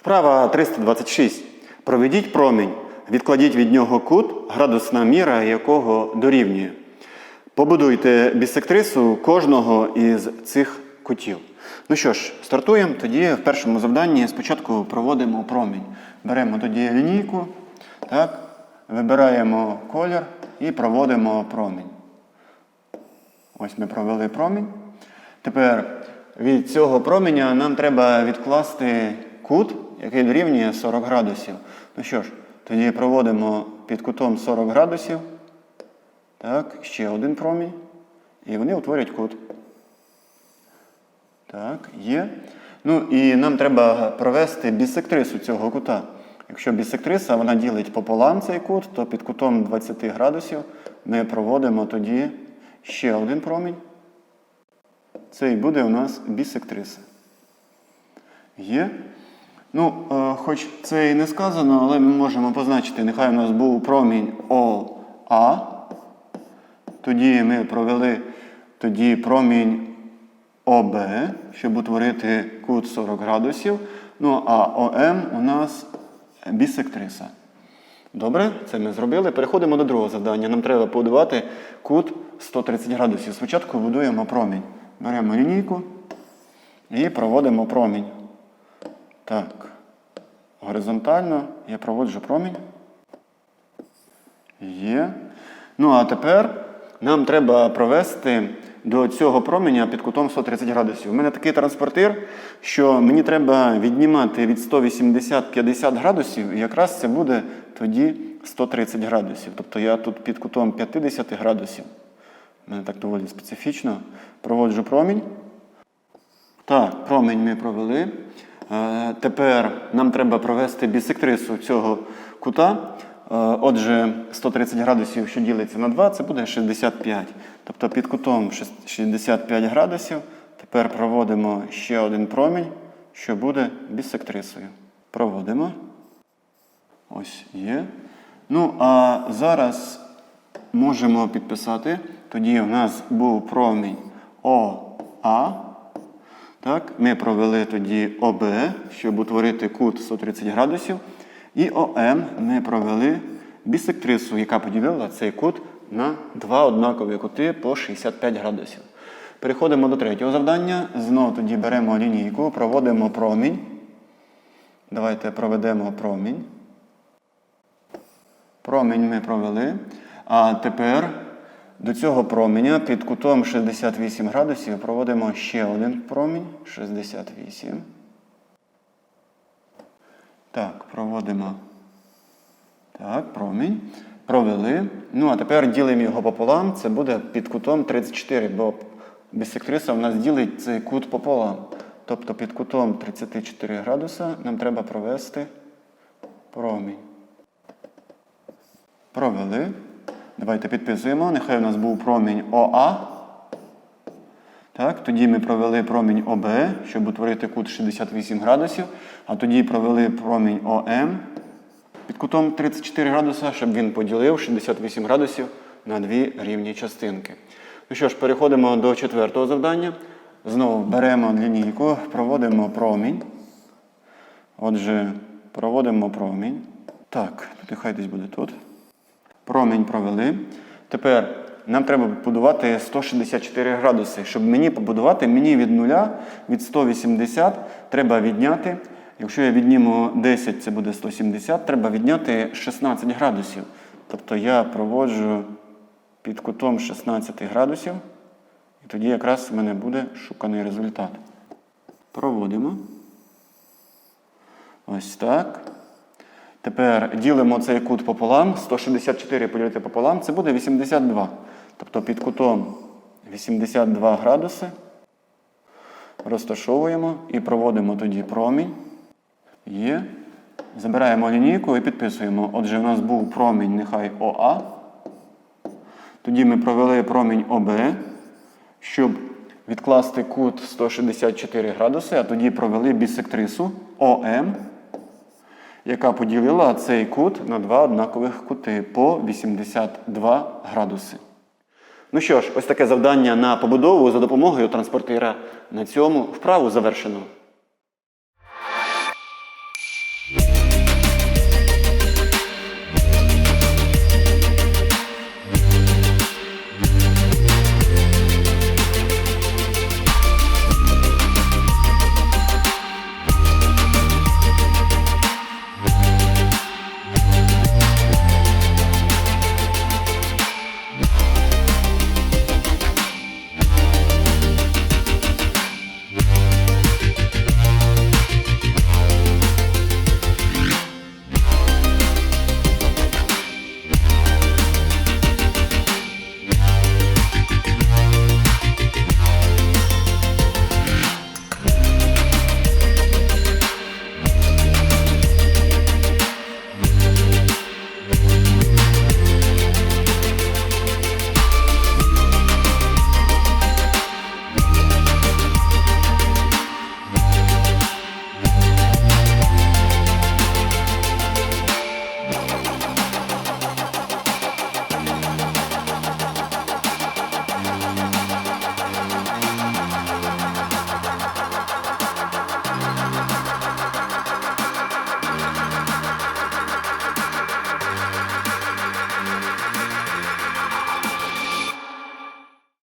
Вправа 326. Проведіть промінь. Відкладіть від нього кут, градусна міра якого дорівнює. Побудуйте бісектрису кожного із цих кутів. Ну що ж, стартуємо. Тоді в першому завданні спочатку проводимо промінь. Беремо тоді лінійку, так, вибираємо колір і проводимо промінь. Ось ми провели промінь. Тепер від цього променя нам треба відкласти кут, який дорівнює 40 градусів. Ну що ж, тоді проводимо під кутом 40 градусів. Так, ще один промінь. І вони утворять кут. Так, є. Ну і нам треба провести бісектрису цього кута. Якщо бісектриса вона ділить пополам цей кут, то під кутом 20 градусів ми проводимо тоді ще один промінь. Це і буде у нас бісектриса. Є. Ну, е, хоч це і не сказано, але ми можемо позначити, нехай у нас був промінь ОА. Тоді ми провели тоді промінь ОБ, щоб утворити кут 40 градусів. Ну, а ОМ у нас бісектриса. Добре, це ми зробили. Переходимо до другого завдання. Нам треба побудувати кут 130 градусів. Спочатку будуємо промінь. Беремо лінійку і проводимо промінь. Так. Горизонтально я проводжу промінь. Є. Ну, а тепер нам треба провести до цього променя під кутом 130 градусів. У мене такий транспортир, що мені треба віднімати від 180-50 градусів, і якраз це буде тоді 130 градусів. Тобто я тут під кутом 50 градусів. У мене так доволі специфічно. Проводжу промінь. Так, промінь ми провели. Е, Тепер нам треба провести бісектрису цього кута. Е, Отже, 130 градусів, що ділиться на 2, це буде 65. Тобто під кутом 65 градусів. Tепер проводимо ще один промінь, що буде бісектрисою. Проводимо. Ось є. Ну, а зараз можемо підписати. Тоді у нас був промінь ОА. Так, ми провели тоді ОБ, щоб утворити кут 130 градусів. І ОМ ми провели бісектрису, яка поділила цей кут на два однакові кути по 65 градусів. Переходимо до третього завдання. Знову тоді беремо лінійку, проводимо промінь. Давайте проведемо промінь. Промінь ми провели. А тепер до цього променя під кутом 68 градусів проводимо ще один промінь 68. Так, проводимо. Так, промінь. Провели. Ну, а тепер ділимо його пополам. Це буде під кутом 34, бо бісектриса в нас ділить цей кут пополам. Тобто під кутом 34 градуса нам треба провести промінь. Провели. Давайте підписуємо. Нехай у нас був промінь ОА. Так, тоді ми провели промінь ОБ, щоб утворити кут 68 градусів. А тоді провели промінь ОМ під кутом 34 градуса, щоб він поділив 68 градусів на дві рівні частинки. Ну що ж, переходимо до четвертого завдання. Знову беремо лінійку, проводимо промінь. Отже, проводимо промінь. Так, нехай десь буде тут. Промінь провели. Тепер нам треба побудувати 164 градуси. Щоб мені побудувати, мені від 0, від 180 треба відняти. Якщо я відніму 10, це буде 170, треба відняти 16 градусів. Тобто я проводжу під кутом 16 градусів. І тоді якраз в мене буде шуканий результат. Проводимо. Ось так. Тепер ділимо цей кут пополам. 164 поділити пополам, це буде 82. Тобто під кутом 82 градуси розташовуємо і проводимо тоді промінь. Є. Забираємо лінійку і підписуємо. Отже, у нас був промінь нехай ОА. Тоді ми провели промінь ОБ, щоб відкласти кут 164 градуси, а тоді провели бісектрису ОМ яка поділила цей кут на два однакових кути по 82 градуси. Ну що ж, ось таке завдання на побудову за допомогою транспортира. На цьому вправу завершено.